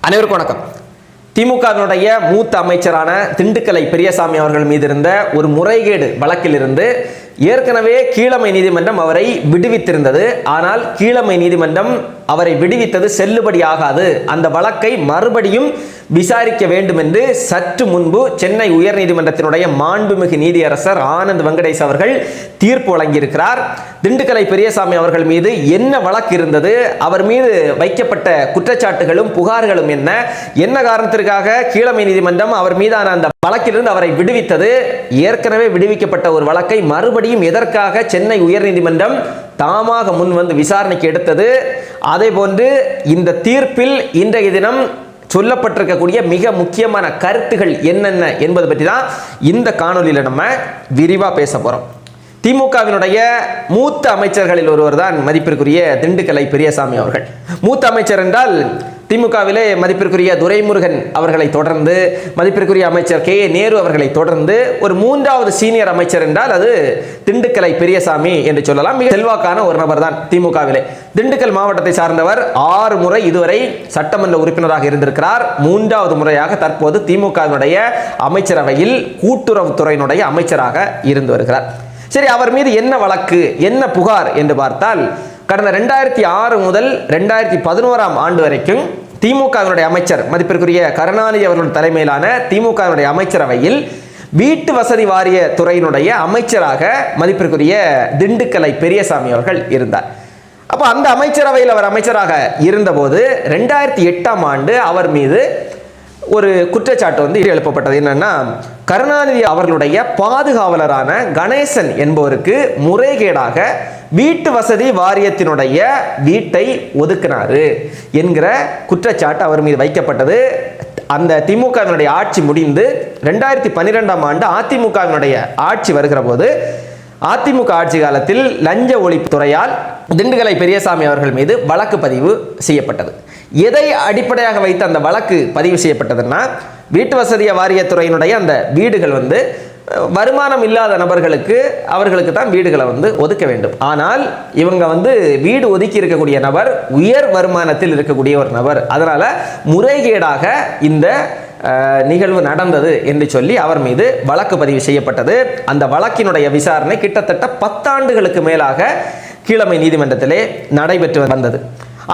அனைவருக்கும் வணக்கம். திமுகவினுடைய மூத்த அமைச்சரான திண்டுக்கலை பெரியசாமி அவர்கள் மீது இருந்த ஒரு முறைகேடு வழக்கிலிருந்து ஏற்கனவே கீழமை நீதிமன்றம் அவரை விடுவித்திருந்தது. ஆனால் கீழமை நீதிமன்றம் அவரை விடுவித்தது செல்லுபடியாகாது அந்த வழக்கை மறுபடியும் விசாரிக்க வேண்டும் என்று சற்று முன்பு சென்னை உயர்நீதிமன்றத்தினுடைய மாண்புமிகு நீதியரசர் ஆனந்த் வெங்கடேஷ் அவர்கள் தீர்ப்பு வழங்கியிருக்கிறார். திண்டுக்கலை பெரியசாமி அவர்கள் மீது என்ன வழக்கு இருந்தது? அவர் மீது வைக்கப்பட்ட குற்றச்சாட்டுகளும் புகார்களும் என்ன? என்ன காரணத்திற்காக கீழமை நீதிமன்றம் அவர் மீதான அந்த வழக்கிலிருந்து அவரை விடுவித்தது? ஏற்கனவே விடுவிக்கப்பட்ட ஒரு வழக்கை மறுபடியும் எதற்காக சென்னை உயர்நீதிமன்றம் தாமாக முன் வந்து விசாரணைக்கு எடுத்தது. அதே போன்று இந்த தீர்ப்பில் இன்றைய தினம் சொல்லப்பட்டிருக்கக்கூடிய மிக முக்கியமான கருத்துகள் என்னென்ன என்பது பற்றி தான் இந்த காணொலியில் நம்ம விரிவாக பேச போகிறோம் திமுகவினுடைய மூத்த அமைச்சர்களில் ஒருவர் தான் மதிப்பிற்குரிய திண்டுக்கலை பெரியசாமி அவர்கள். மூத்த அமைச்சர் என்றால் திமுகவிலே மதிப்பிற்குரிய துரைமுருகன் அவர்களை தொடர்ந்து மதிப்பிற்குரிய அமைச்சர் கே நேரு அவர்களை தொடர்ந்து ஒரு மூன்றாவது சீனியர் அமைச்சர் என்றால் அது திண்டுக்கலை பெரியசாமி என்று சொல்லலாம். மிக செல்வாக்கான ஒரு நபர் தான் திமுகவிலே. திண்டுக்கல் மாவட்டத்தை சார்ந்தவர் ஆறு முறை இதுவரை சட்டமன்ற உறுப்பினராக இருந்திருக்கிறார். மூன்றாவது முறையாக தற்போது திமுகவினுடைய அமைச்சரவையில் கூட்டுறவுத்துறையினுடைய அமைச்சராக இருந்து வருகிறார். சரி அவர் மீது என்ன வழக்கு என்ன புகார் என்று பார்த்தால் கடந்த ரெண்டாயிரத்தி ஆறு முதல் ரெண்டாயிரத்தி பதினோராம் ஆண்டு வரைக்கும் திமுகவினுடைய அமைச்சர் மதிப்பிற்குரிய கருணாநிதி அவர்களுடைய தலைமையிலான திமுகவினுடைய அமைச்சரவையில் வீட்டு வசதி வாரிய துறையினுடைய அமைச்சராக மதிப்பிற்குரிய திண்டுக்கலை பெரியசாமி அவர்கள் இருந்தார். அப்போ அந்த அமைச்சரவையில் அவர் அமைச்சராக இருந்தபோது ரெண்டாயிரத்தி எட்டாம் ஆண்டு அவர் மீது ஒரு குற்றச்சாட்டு வந்து எழுப்பப்பட்டது. என்னன்னா கருணாநிதி அவர்களுடைய பாதுகாவலரான கணேசன் என்பவருக்கு முறைகேடாக வீட்டு வசதி வாரியத்தினுடைய வீட்டை ஒதுக்கினாரு என்கிற குற்றச்சாட்டு அவர் மீது வைக்கப்பட்டது. அந்த திமுகவினுடைய ஆட்சி முடிந்து ரெண்டாயிரத்தி பன்னிரெண்டாம் ஆண்டு அதிமுகவினுடைய ஆட்சி வருகிற போது அதிமுக ஆட்சி காலத்தில் லஞ்ச ஒழிப்பு துறையால் திண்டுக்கலை பெரியசாமி அவர்கள் மீது வழக்கு பதிவு செய்யப்பட்டது. எதை அடிப்படையாக வைத்து அந்த வழக்கு பதிவு செய்யப்பட்டதுன்னா வீட்டு வசதிய வாரியத்துறையினுடைய அந்த வீடுகள் வந்து வருமானம் இல்லாத நபர்களுக்கு அவர்களுக்கு தான் வீடுகளை வந்து ஒதுக்க வேண்டும். ஆனால் இவங்க வந்து வீடு ஒதுக்கி இருக்கக்கூடிய நபர் உயர் வருமானத்தில் இருக்கக்கூடிய ஒரு நபர். அதனால் முறைகேடாக இந்த நிகழ்வு நடந்தது என்று சொல்லி அவர் மீது வழக்கு பதிவு செய்யப்பட்டது. அந்த வழக்கினுடைய விசாரணை கிட்டத்தட்ட பத்தாண்டுகளுக்கு மேலாக கீழமை நீதிமன்றத்திலே நடைபெற்று வந்தது.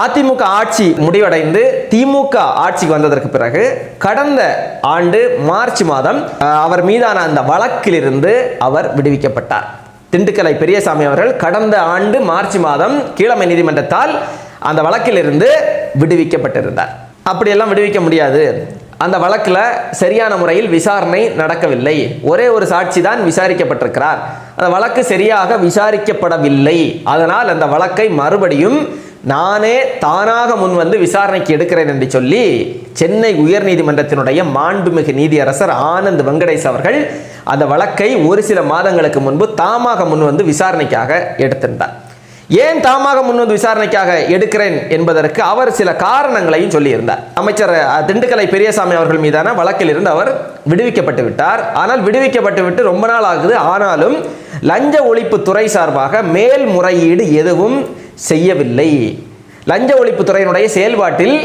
அதிமுக ஆட்சி முடிவடைந்து திமுக ஆட்சிக்கு வந்ததற்கு பிறகு கடந்த ஆண்டு மார்ச் மாதம் அவர் மீதான அந்த வழக்கிலிருந்து அவர் விடுவிக்கப்பட்டார். திண்டுக்கலை பெரியசாமி அவர்கள் கடந்த ஆண்டு மார்ச் மாதம் கீழமை நீதிமன்றத்தால் அந்த வழக்கிலிருந்து விடுவிக்கப்பட்டிருந்தார். அப்படியெல்லாம் விடுவிக்க முடியாது. அந்த வழக்கில் சரியான முறையில் விசாரணை நடக்கவில்லை. ஒரே ஒரு சாட்சி தான் விசாரிக்கப்பட்டிருக்கிறார். அந்த வழக்கு சரியாக விசாரிக்கப்படவில்லை. அதனால் அந்த வழக்கை மறுபடியும் நானே தானாக முன் வந்து விசாரணைக்கு எடுக்கிறேன் என்று சொல்லி சென்னை உயர்நீதிமன்றத்தினுடைய மாண்புமிகு நீதியரசர் ஆனந்த் வெங்கடேஷ் அவர்கள் அந்த வழக்கை ஒரு சில மாதங்களுக்கு முன்பு தாமாக முன் வந்து விசாரணைக்காக எடுத்திருந்தார். ஏன் தாமாக முன் வந்து விசாரணைக்காக எடுக்கிறேன் என்பதற்கு அவர் சில காரணங்களையும் சொல்லியிருந்தார். அமைச்சர் திண்டுக்கலை பெரியசாமி அவர்கள் மீதான வழக்கில் இருந்து அவர் விடுவிக்கப்பட்டு விட்டார். ஆனால் விடுவிக்கப்பட்டு விட்டு ரொம்ப நாள் ஆகுது. ஆனாலும் லஞ்ச ஒழிப்பு துறை சார்பாக மேல்முறையீடு எதுவும் செய்யவில்லை. லஞ்ச ஒழிப்புத்துறையினுடைய செயல்பாட்டில்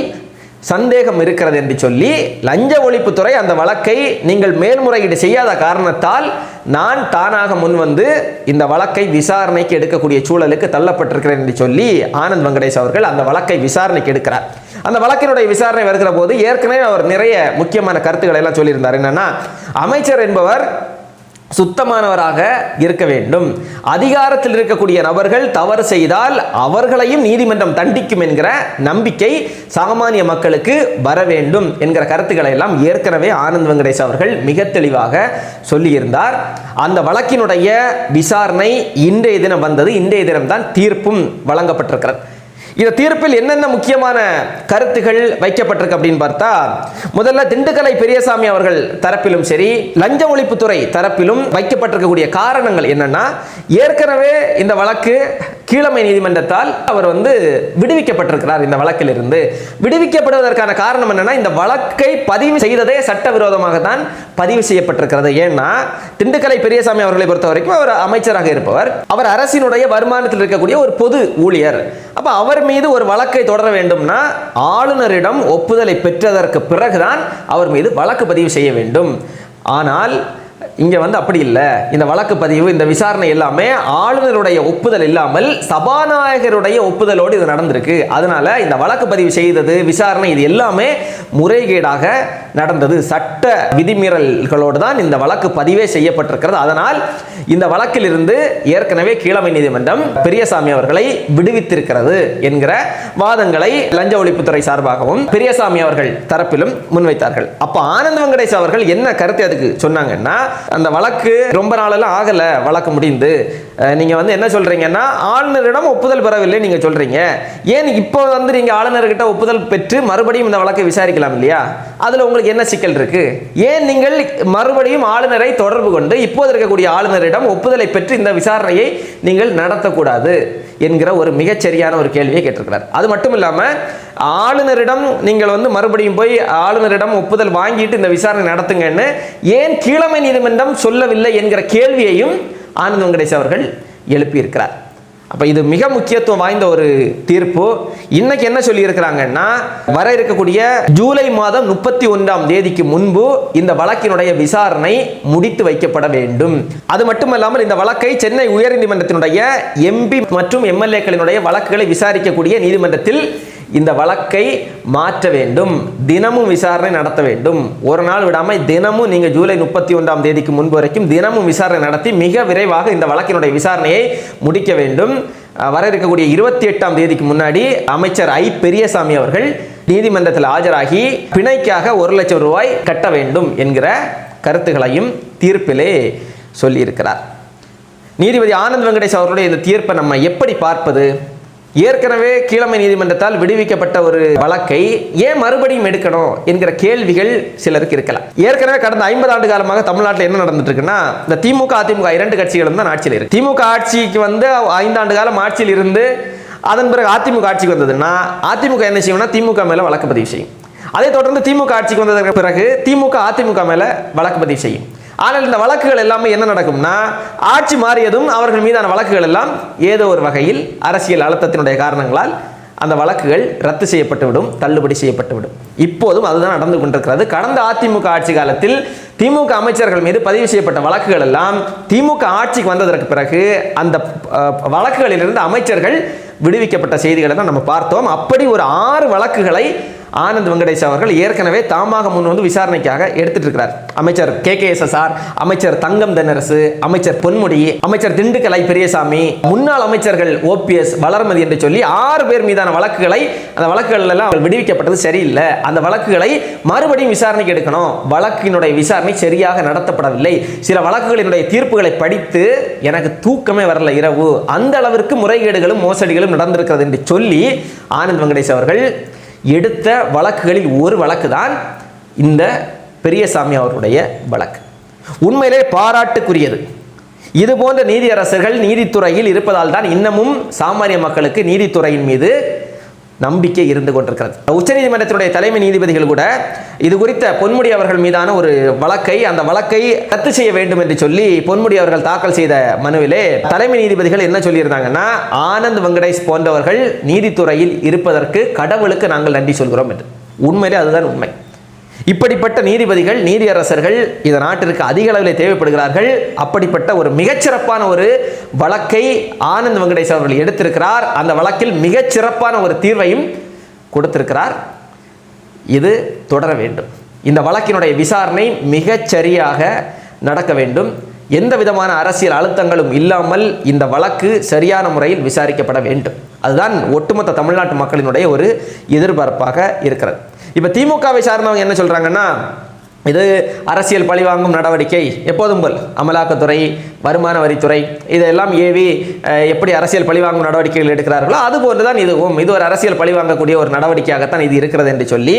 சந்தேகம் இருக்கிறது என்று சொல்லி லஞ்ச ஒழிப்புத்துறை அந்த வழக்கை நீங்கள் மேல்முறையீடு செய்யாத காரணத்தால் நான் தானாக முன் வந்து இந்த வழக்கை விசாரணைக்கு எடுக்கக்கூடிய சூழலுக்கு தள்ளப்பட்டிருக்கிறேன் என்று சொல்லி ஆனந்த் வெங்கடேஷ் அவர்கள் அந்த வழக்கை விசாரணைக்கு எடுக்கிறார். அந்த வழக்கினுடைய விசாரணை வருகிற போது ஏற்கனவே அவர் நிறைய முக்கியமான கருத்துக்களை எல்லாம் சொல்லியிருந்தார். என்னன்னா அமைச்சர் என்பவர் சுத்தமானவராக இருக்க வேண்டும். அதிகாரத்தில் இருக்கக்கூடிய நபர்கள் தவறு செய்தால் அவர்களையும் நீதிமன்றம் தண்டிக்கும் என்கிற நம்பிக்கை சாமானிய மக்களுக்கு வர வேண்டும் என்கிற கருத்துக்களை எல்லாம் ஏற்கனவே ஆனந்த் வெங்கடேஷ் அவர்கள் மிக தெளிவாக சொல்லியிருந்தார். அந்த வழக்கினுடைய விசாரணை இன்றைய தினம் வந்தது. இன்றைய தினம்தான் தீர்ப்பும் வழங்கப்பட்டிருக்கிறது. இந்த தீர்ப்பில் என்னென்ன முக்கியமான கருத்துகள் வைக்கப்பட்டிருக்கு அப்படின்னு பார்த்தா முதல்ல திண்டுக்கலை பெரியசாமி அவர்கள் தரப்பிலும் சரி லஞ்ச ஒழிப்புத்துறை தரப்பிலும் வைக்கப்பட்டிருக்கக்கூடிய காரணங்கள் என்னன்னா ஏற்கனவே இந்த வழக்கு கீழமை நீதிமன்றத்தால் அவர் வந்து விடுவிக்கப்பட்டிருக்கிறார் இந்த வழக்கிலிருந்து. விடுவிக்கப்படுவதற்கான காரணம் என்னன்னா இந்த வழக்கை பதிவு செய்ததே சட்டவிரோதமாக தான் பதிவு செய்யப்பட்டிருக்கிறது. ஏன்னா திண்டுக்கலை பெரியசாமி அவர்களை பொறுத்த வரைக்கும் அவர் அமைச்சராக இருப்பவர். அவர் அரசினுடைய வருமானத்தில் இருக்கக்கூடிய ஒரு பொது ஊழியர். அப்ப அவர் மீது ஒரு வழக்கை தொடர வேண்டும்னா ஆளுநரிடம் ஒப்புதலை பெற்றதற்கு பிறகுதான் அவர் மீது வழக்கு பதிவு செய்ய வேண்டும். ஆனால் இங்கே வந்து அப்படி இல்லை. இந்த வழக்கு பதிவு இந்த விசாரணை எல்லாமே ஆளுநருடைய ஒப்புதல் இல்லாமல் சபாநாயகருடைய ஒப்புதலோடு இது நடந்திருக்கு. அதனால இந்த வழக்கு பதிவு செய்தது விசாரணை இது எல்லாமே முறைகேடாக நடந்தது. சட்ட விதிமீறல்களோடு தான் இந்த வழக்கு பதிவே செய்யப்பட்டிருக்கிறது. அதனால் இந்த வழக்கில் இருந்து ஏற்கனவே கீழமை நீதிமன்றம் பெரியசாமி அவர்களை விடுவித்திருக்கிறது என்கிற வாதங்களை லஞ்ச ஒழிப்புத்துறை சார்பாகவும் பெரியசாமி அவர்கள் தரப்பிலும் முன்வைத்தார்கள். அப்போ ஆனந்த் வெங்கடேஷ் அவர்கள் என்ன கருத்து அதுக்கு சொன்னாங்கன்னா அந்த வழக்கு ரொம்ப நாளெல்லாம் ஆகலை வழக்கு முடிந்து. நீங்கள் வந்து என்ன சொல்கிறீங்கன்னா ஆளுநரிடம் ஒப்புதல் பெறவில்லை நீங்கள் சொல்கிறீங்க ஏன் இப்போ வந்து நீங்கள் ஆளுநர்கிட்ட ஒப்புதல் பெற்று மறுபடியும் இந்த வழக்கை விசாரிக்கலாம் இல்லையா? அதில் உங்களுக்கு என்ன சிக்கல் இருக்குது ஏன் நீங்கள் மறுபடியும் ஆளுநரை தொடர்பு கொண்டு இப்போது இருக்கக்கூடிய ஆளுநரிடம் ஒப்புதலை பெற்று இந்த விசாரணையை நீங்கள் நடத்தக்கூடாது என்கிற ஒரு மிகச்சரியான ஒரு கேள்வியை கேட்டிருக்கிறார். அது மட்டும் இல்லாமல் ஆளுநரிடம் நீங்கள் வந்து மறுபடியும் போய் ஆளுநரிடம் ஒப்புதல் வாங்கிட்டு இந்த விசாரணை நடத்துங்கன்னு ஏன் கீழமை நீதிமன்றம் சொல்லவில்லை என்கிற கேள்வியையும் ஆனந்த் வெங்கடேஷ் அவர்கள் எழுப்பியிருக்கிறார். அப்போ இது மிக முக்கியத்துவம் வாய்ந்த ஒரு தீர்ப்பு. இன்னைக்கு என்ன சொல்லியிருக்கிறாங்கன்னா வர இருக்கக்கூடிய ஜூலை மாதம் முப்பத்தி ஒன்றாம் தேதிக்கு முன்பு இந்த வழக்கினுடைய விசாரணை முடித்து வைக்கப்பட வேண்டும். அது மட்டுமல்லாமல் இந்த வழக்கை சென்னை உயர்நீதிமன்றத்தினுடைய எம்பி மற்றும் எம்எல்ஏக்களினுடைய வழக்குகளை விசாரிக்கக்கூடிய நீதிமன்றத்தில் இந்த வழக்கை மாற்ற வேண்டும் தினமும் விசாரணை நடத்த வேண்டும். ஒரு நாள் விடாமல் தினமும் நீங்கள் ஜூலை முப்பத்தி ஒன்றாம் தேதிக்கு முன்பு வரைக்கும் தினமும் விசாரணை நடத்தி மிக விரைவாக இந்த வழக்கினுடைய விசாரணையை முடிக்க வேண்டும். வர இருக்கக்கூடிய இருபத்தி எட்டாம் தேதிக்கு முன்னாடி அமைச்சர் ஐ. பெரியசாமி அவர்கள் நீதிமன்றத்தில் ஆஜராகி பிணைக்காக ஒரு லட்சம் ரூபாய் கட்ட வேண்டும் என்கிற கருத்துக்களையும் தீர்ப்பிலே சொல்லியிருக்கிறார். நீதிபதி ஆனந்த் வெங்கடேஷ் அவர்களுடைய இந்த தீர்ப்பை நம்ம எப்படி பார்ப்பது? ஏற்கனவே கீழமை நீதிமன்றத்தால் விடுவிக்கப்பட்ட ஒரு வழக்கை ஏன் மறுபடியும் எடுக்கணும் என்கிற கேள்விகள் சிலருக்கு இருக்கலாம். ஏற்கனவே கடந்த ஐம்பது ஆண்டு காலமாக தமிழ்நாட்டில் என்ன நடந்துட்டு இருக்குன்னா இந்த திமுக அதிமுக இரண்டு கட்சிகளும் தான் ஆட்சியில் இருக்கு. திமுக ஆட்சிக்கு வந்து ஐந்தாண்டு காலம் ஆட்சியில் இருந்து அதன் பிறகு அதிமுக ஆட்சிக்கு வந்ததுன்னா அதிமுக என்ன செய்யும்னா திமுக மேல வழக்கு பதிவு செய்யும். அதை தொடர்ந்து திமுக ஆட்சிக்கு வந்ததற்கு பிறகு திமுக அதிமுக மேல வழக்கு பதிவு செய்யும். ஆனால் இந்த வழக்குகள் எல்லாமே என்ன நடக்கும்னா ஆட்சி மாறியதும் அவர்கள் மீதான வழக்குகள் எல்லாம் ஏதோ ஒரு வகையில் அரசியல் அழுத்தத்தினுடைய காரணங்களால் அந்த வழக்குகள் ரத்து செய்யப்பட்டுவிடும் தள்ளுபடி செய்யப்பட்டுவிடும். இப்போதும் அதுதான் நடந்து கொண்டிருக்கிறது. கடந்த அதிமுக ஆட்சி காலத்தில் திமுக அமைச்சர்கள் மீது பதிவு செய்யப்பட்ட வழக்குகள் எல்லாம் திமுக ஆட்சிக்கு வந்ததற்கு பிறகு அந்த வழக்குகளிலிருந்து அமைச்சர்கள் விடுவிக்கப்பட்ட செய்திகளை தான் நம்ம பார்த்தோம். அப்படி ஒரு ஆறு வழக்குகளை ஆனந்த் வெங்கடேஷ் அவர்கள் ஏற்கனவே தாமாக முன் வந்து விசாரணைக்காக எடுத்துட்டு இருக்கிறார் அமைச்சர் K K S S R அமைச்சர் தங்கம் தென்னரசு அமைச்சர் பொன்முடி அமைச்சர் திண்டுக்கலை பெரியசாமி முன்னாள் அமைச்சர்கள் ஓபிஎஸ் வளர்மதி என்று சொல்லி ஆறு பேர் மீதான வழக்குகளை அந்த வழக்குகள் எல்லாம் அவர் விடுவிக்கப்பட்டது சரியில்லை. அந்த வழக்குகளை மறுபடியும் விசாரணைக்கு எடுக்கணும். வழக்கினுடைய விசாரணை சரியாக நடத்தப்படவில்லை. சில வழக்குகளினுடைய தீர்ப்புகளை படித்து எனக்கு தூக்கமே வரல இரவு. அந்த அளவிற்கு முறைகேடுகளும் மோசடிகளும் நடந்திருக்கிறது என்று சொல்லி ஆனந்த் வெங்கடேஷ் அவர்கள் எடுத்த வழக்குகளில் ஒரு வழக்கு தான் இந்த பெரியசாமி அவருடைய வழக்கு. உண்மையிலே பாராட்டுக்குரியது. இது போன்ற நீதியரசர்கள் நீதித்துறையில் இருப்பதால் தான் இன்னமும் சாமானிய மக்களுக்கு நீதித்துறையின் மீது நம்பிக்கை இருந்து கொண்டிருக்கிறது. உச்சநீதிமன்றத்தினுடைய தலைமை நீதிபதிகள் கூட இது குறித்த பொன்முடி அவர்கள் மீதான ஒரு வழக்கை அந்த வழக்கை ரத்து செய்ய வேண்டும் என்று சொல்லி பொன்முடி அவர்கள் தாக்கல் செய்த மனுவிலே தலைமை நீதிபதிகள் என்ன சொல்லியிருந்தாங்கன்னா ஆனந்த் வெங்கடேஷ் போன்றவர்கள் நீதித்துறையில் இருப்பதற்கு கடவுளுக்கு நாங்கள் நன்றி சொல்கிறோம் என்று. உண்மையிலே அதுதான் உண்மை. இப்படிப்பட்ட நீதிபதிகள் நீதியரசர்கள் இந்த நாட்டிற்கு அதிக அளவில் தேவைப்படுகிறார்கள். அப்படிப்பட்ட ஒரு மிகச்சிறப்பான ஒரு வழக்கை ஆனந்த் வெங்கடேஷ் அவர்கள் எடுத்திருக்கிறார். அந்த வழக்கில் மிகச்சிறப்பான ஒரு தீர்வையும் கொடுத்திருக்கிறார். இது தொடர வேண்டும். இந்த வழக்கினுடைய விசாரணை மிகச்சரியாக நடக்க வேண்டும். எந்த விதமான அரசியல் அழுத்தங்களும் இல்லாமல் இந்த வழக்கு சரியான முறையில் விசாரிக்கப்பட வேண்டும். அதுதான் ஒட்டுமொத்த தமிழ்நாட்டு மக்களினுடைய ஒரு எதிர்பார்ப்பாக இருக்கிறது. இப்போ திமுகவை சார்ந்தவங்க என்ன சொல்கிறாங்கன்னா இது அரசியல் பழிவாங்கும் நடவடிக்கை எப்போதும் போல் அமலாக்கத்துறை வருமான வரித்துறை இதெல்லாம் ஏவி எப்படி அரசியல் பழிவாங்கும் நடவடிக்கைகள் எடுக்கிறார்களோ அது போன்று தான் இதுவும். இது ஒரு அரசியல் பழிவாங்கக்கூடிய ஒரு நடவடிக்கையாகத்தான் இது இருக்கிறது என்று சொல்லி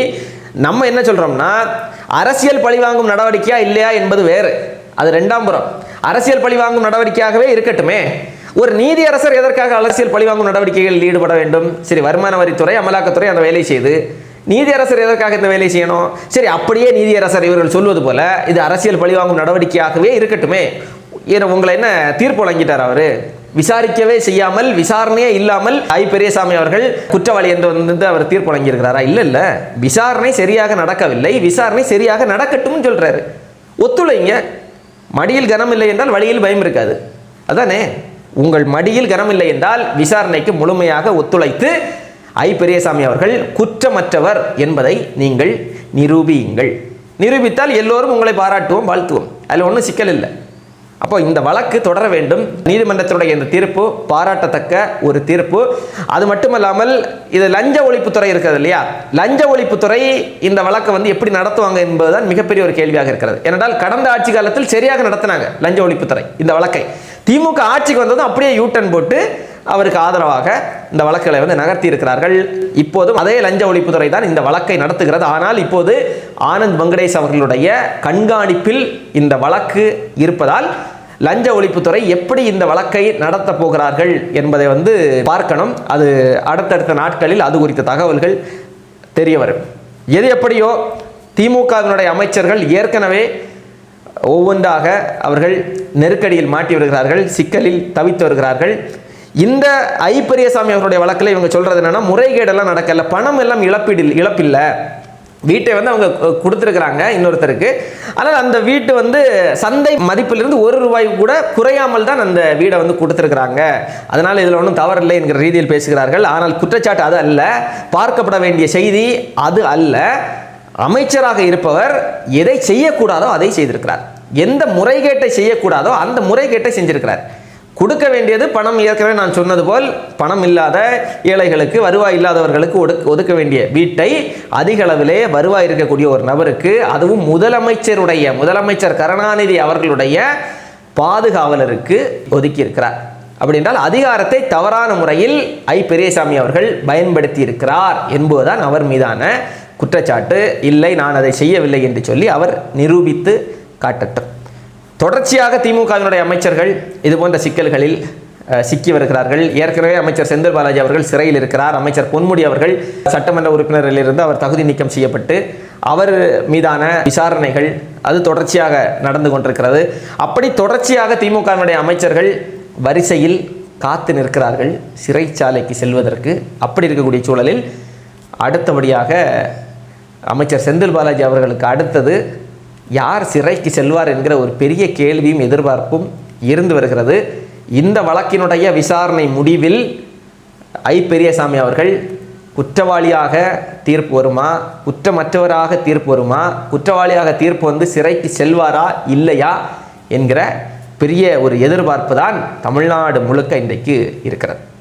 நம்ம என்ன சொல்கிறோம்னா அரசியல் பழிவாங்கும் நடவடிக்கையா இல்லையா என்பது வேறு. அது ரெண்டாம் புறம். அரசியல் பழிவாங்கும் நடவடிக்கையாகவே இருக்கட்டுமே. ஒரு நீதியரசர் எதற்காக அரசியல் பழிவாங்கும் நடவடிக்கைகளில் ஈடுபட வேண்டும்? சரி வருமான வரித்துறை அமலாக்கத்துறை அந்த வேலை செய்து. நீதியரசர் எதற்காக இந்த வேலை செய்யணும்? சரி அப்படியே நீதியரசர் இவர்கள் சொல்வது போல இது அரசியல் பழிவாங்கும் நடவடிக்கையாகவே இருக்கட்டுமே. ஏன்னா உங்களை என்ன தீர்ப்பு வழங்கிட்டார் அவரு? விசாரிக்கவே செய்யாமல் விசாரணையே இல்லாமல் ஐ. பெரியசாமி அவர்கள் குற்றவாளி என்று வந்து அவர் தீர்ப்பு வழங்கியிருக்கிறாரா? இல்ல இல்ல. விசாரணை சரியாக நடக்கவில்லை. விசாரணை சரியாக நடக்கட்டும்னு சொல்றாரு. ஒத்துழைங்க. மடியில் கனம் இல்லை என்றால் வழியில் பயம் இருக்காது. அதானே? உங்கள் மடியில் கனம் இல்லை என்றால் விசாரணைக்கு முழுமையாக ஒத்துழைத்து ஐ. பெரியசாமி அவர்கள் குற்றமற்றவர் என்பதை நீங்கள் நிரூபியுங்கள். நிரூபித்தால் எல்லோரும் உங்களை பாராட்டுவோம் வாழ்த்துவோம். அதில் ஒன்றும் சிக்கல் இல்லை. அப்போ இந்த வழக்கு தொடர வேண்டும். நீதிமன்றத்தினுடைய இந்த தீர்ப்பு பாராட்டத்தக்க ஒரு தீர்ப்பு. அது மட்டுமல்லாமல் இது லஞ்ச ஒழிப்புத்துறை இருக்கிறது இல்லையா? லஞ்ச ஒழிப்புத்துறை இந்த வழக்கை வந்து எப்படி நடத்துவாங்க என்பதுதான் மிகப்பெரிய ஒரு கேள்வியாக இருக்கிறது. ஏனென்றால் கடந்த ஆட்சி காலத்தில் சரியாக நடத்தினாங்க லஞ்ச ஒழிப்புத்துறை இந்த வழக்கை. திமுக ஆட்சிக்கு வந்ததும் அப்படியே யூட்டன் போட்டு அவருக்கு ஆதரவாக இந்த வழக்குகளை வந்து நகர்த்தி இருக்கிறார்கள் இப்போதும் அதே லஞ்ச ஒழிப்புத்துறை தான் இந்த வழக்கை நடத்துகிறது. ஆனால் இப்போது ஆனந்த் வெங்கடேஷ் அவர்களுடைய கண்காணிப்பில் இந்த வழக்கு இருப்பதால் லஞ்ச ஒழிப்புத்துறை எப்படி இந்த வழக்கை நடத்த போகிறார்கள் என்பதை வந்து பார்க்கணும். அது அடுத்தடுத்த நாட்களில் அது குறித்த தகவல்கள் தெரிய வரும். எது எப்படியோ திமுகவினுடைய அமைச்சர்கள் ஏற்கனவே ஒவ்வொன்றாக அவர்கள் நெருக்கடியில் மாட்டி வருகிறார்கள் சிக்கலில் தவித்து வருகிறார்கள். இந்த ஐ. பெரியசாமி அவருடைய வழக்கில் இவங்க சொல்றது என்னன்னா முறைகேடெல்லாம் நடக்கல பணம் எல்லாம் இழப்பீடு இழப்பில்லை. வீட்டை வந்து அவங்க கொடுத்துருக்குறாங்க இன்னொருத்தருக்கு. ஆனால் அந்த வீட்டு வந்து சந்தை மதிப்பிலிருந்து ஒரு ரூபாய் கூட குறையாமல் தான் அந்த வீடை வந்து கொடுத்துருக்குறாங்க. அதனால் இதில் ஒன்றும் தவறில்லை என்கிற ரீதியில் பேசுகிறார்கள். ஆனால் குற்றச்சாட்டு அது அல்ல. பார்க்கப்பட வேண்டிய செய்தி அது அல்ல. அமைச்சராக இருப்பவர் எதை செய்யக்கூடாதோ அதை செய்திருக்கிறார். எந்த முறைகேட்டை செய்யக்கூடாதோ அந்த முறைகேட்டை செஞ்சிருக்கிறார். கொடுக்க வேண்டியது பணம். ஏற்கனவே நான் சொன்னது போல் பணம் இல்லாத ஏழைகளுக்கு வருவாய் இல்லாதவர்களுக்கு ஒடுக்க ஒதுக்க வேண்டிய வீட்டை அதிக அளவிலே வருவாய் இருக்கக்கூடிய ஒரு நபருக்கு அதுவும் முதலமைச்சருடைய முதலமைச்சர் கருணாநிதி அவர்களுடைய பாதுகாவலருக்கு ஒதுக்கியிருக்கிறார். அப்படின்றால் அப்படி என்றால் அதிகாரத்தை தவறான முறையில் ஐ. பெரியசாமி அவர்கள் பயன்படுத்தி இருக்கிறார் என்பதுதான் அவர் மீதான குற்றச்சாட்டு. இல்லை நான் அதை செய்யவில்லை என்று சொல்லி அவர் நிரூபித்து காட்டட்டும். தொடர்ச்சியாக திமுகவினுடைய அமைச்சர்கள் இது போன்ற சிக்கல்களில் சிக்கி வருகிறார்கள் ஏற்கனவே அமைச்சர் செந்தில் பாலாஜி அவர்கள் சிறையில் இருக்கிறார். அமைச்சர் பொன்முடி அவர்கள் சட்டமன்ற உறுப்பினரிலிருந்து அவர் தகுதி நீக்கம் செய்யப்பட்டு அவர் மீதான விசாரணைகள் அது தொடர்ச்சியாக நடந்து கொண்டிருக்கிறது. அப்படி தொடர்ச்சியாக திமுகவினுடைய அமைச்சர்கள் வரிசையில் காத்து நிற்கிறார்கள் சிறைச்சாலைக்கு செல்வதற்கு. அப்படி இருக்கக்கூடிய சூழலில் அடுத்தபடியாக அமைச்சர் செந்தில் பாலாஜி அவர்களுக்கு அடுத்தது யார் சிறைக்கு செல்வார் என்கிற ஒரு பெரிய கேள்வியும் எதிர்பார்ப்பும் இருந்து வருகிறது. இந்த வழக்கினுடைய விசாரணை முடிவில் ஐ பெரியசாமி அவர்கள் குற்றவாளியாக தீர்ப்பு வருமா? குற்றமற்றவராக தீர்ப்பு வருமா? குற்றவாளியாக தீர்ப்பு வந்து சிறைக்கு செல்வாரா? இல்லையா? என்கிற பெரிய ஒரு எதிர்பார்ப்பு தான் தமிழ்நாடு முழுக்க இன்றைக்கு இருக்கிறது.